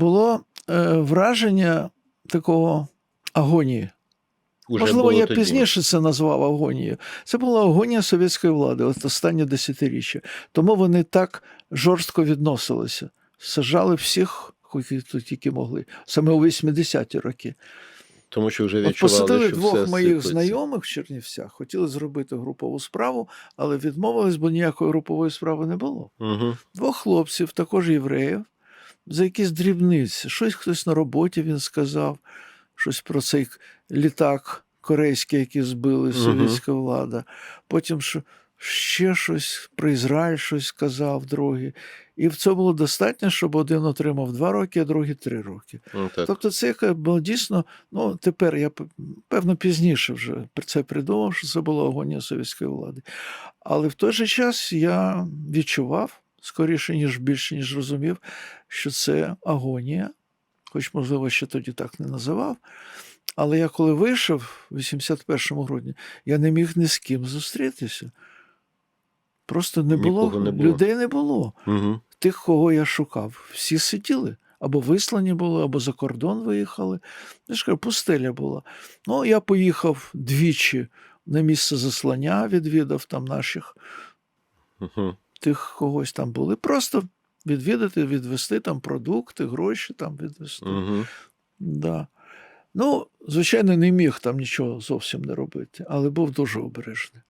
Було е, враження такого агонії. Уже Можливо, я тоді. пізніше це назвав агонією. Це була агонія совєтської влади, от останнє десятиріччя. Тому вони так жорстко відносилися. Сажали всіх, які тут тільки могли, саме у 80-ті роки. Тому що вже От посадили що двох все моїх сиплеться. знайомих в Чернівцях, хотіли зробити групову справу, але відмовились, бо ніякої групової справи не було. Угу. Двох хлопців, також євреїв, за якісь дрібниці. Щось хтось на роботі він сказав, щось про цей літак корейський, який збили совєтська влада. Потім що, ще щось про Ізраїль щось сказав другий. І в цьому було достатньо, щоб один отримав два роки, а другий три роки. Ну, так. Тобто це було дійсно, ну тепер я певно пізніше вже про це придумав, що це була агонія совєтської влади. Але в той же час я відчував скоріше, ніж більше, ніж розумів, що це агонія, хоч, можливо, ще тоді так не називав. Але я коли вийшов в 81 грудні, я не міг ні з ким зустрітися. Просто не було, не було. людей не було Угу. тих, кого я шукав, всі сиділи. Або вислані були, або за кордон виїхали. Я ж кажу, пустеля була. Ну, я поїхав двічі на місце заслання, відвідав там наших Угу. Тих когось там були. Просто відвідати, відвести там продукти, гроші там відвести. Угу. Да. Ну, звичайно, не міг там нічого зовсім не робити, але був дуже обережний.